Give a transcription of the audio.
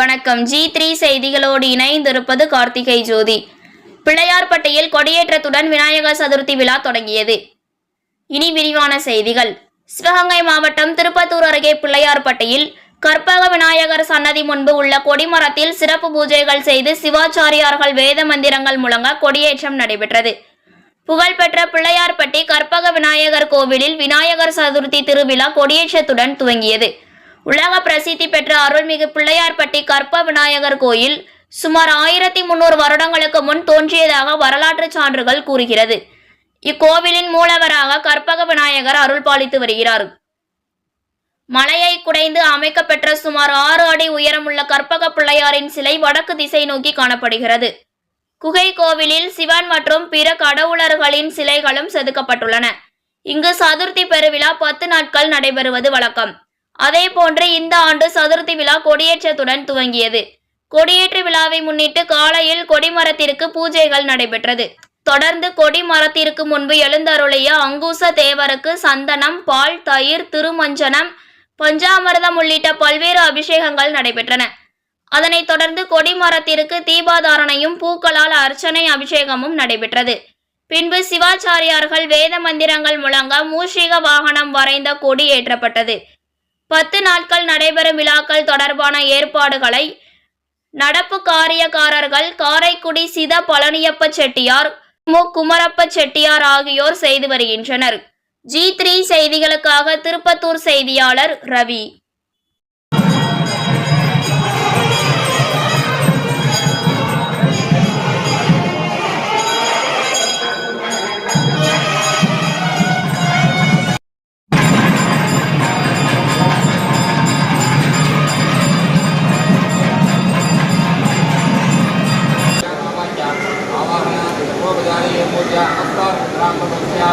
வணக்கம். G three செய்திகளோடு இணைந்திருப்பது கார்த்திகை ஜோதி. பிள்ளையார்பட்டியில் கொடியேற்றத்துடன் விநாயகர் சதுர்த்தி விழா தொடங்கியது. இனி விரிவான செய்திகள். சிவகங்கை மாவட்டம் திருப்பத்தூர் அருகே பிள்ளையார்பட்டியில் கற்பக விநாயகர் சன்னதி முன்பு உள்ள கொடிமரத்தில் சிறப்பு பூஜைகள் செய்து சிவாச்சாரியார்கள் வேத மந்திரங்கள் முழங்க கொடியேற்றம் நடைபெற்றது. புகழ்பெற்ற பிள்ளையார்பட்டி கற்பக விநாயகர் கோவிலில் விநாயகர் சதுர்த்தி திருவிழா கொடியேற்றத்துடன் துவங்கியது. உலக பிரசித்தி பெற்ற அருள்மிகு பிள்ளையார்பட்டி கற்ப விநாயகர் கோயில் சுமார் ஆயிரத்தி முன்னூறு வருடங்களுக்கு முன் தோன்றியதாக வரலாற்று சான்றுகள் கூறுகிறது. இக்கோவிலின் மூலவராக கற்பக விநாயகர் அருள் பாலித்து வருகிறார். மலையை குடைந்து அமைக்கப்பெற்ற சுமார் ஆறு அடி உயரமுள்ள கற்பக பிள்ளையாரின் சிலை வடக்கு திசை நோக்கி காணப்படுகிறது. குகை கோவிலில் சிவன் மற்றும் பிற கடவுளர்களின் சிலைகளும் செதுக்கப்பட்டுள்ளன. இங்கு சதுர்த்தி பெருவிழா பத்து நாட்கள் நடைபெறுவது வழக்கம். அதே போன்று இந்த ஆண்டு சதுர்த்தி விழா கொடியேற்றத்துடன் துவங்கியது. கொடியேற்று விழாவை முன்னிட்டு காலையில் கொடிமரத்திற்கு பூஜைகள் நடைபெற்றது. தொடர்ந்து கொடிமரத்திற்கு முன்பு எழுந்தருளிய அங்கூச தேவருக்கு சந்தனம் பால் தயிர் திருமஞ்சனம் பஞ்சாமிரதம் உள்ளிட்ட பல்வேறு அபிஷேகங்கள் நடைபெற்றன. அதனைத் தொடர்ந்து கொடிமரத்திற்கு தீபாதாரணையும் பூக்களால் அர்ச்சனை அபிஷேகமும் நடைபெற்றது. பின்பு சிவாச்சாரியார்கள் வேத மந்திரங்கள் முழங்க மூஷிக வாகனம் வரைந்த கொடி ஏற்றப்பட்டது. பத்து நாட்கள் நடைபெறும் விழாக்கள் தொடர்பான ஏற்பாடுகளை நடப்பு காரியக்காரர்கள் காரைக்குடி சித பழனியப்ப செட்டியார் மு. குமரப்ப செட்டியார் ஆகியோர் செய்து வருகின்றனர். ஜி த்ரீ செய்திகளுக்காக திருப்பத்தூர் செய்தியாளர் ரவி. పూర్వజానీయమూర్య అస్త బ్రాహ్మణ్యా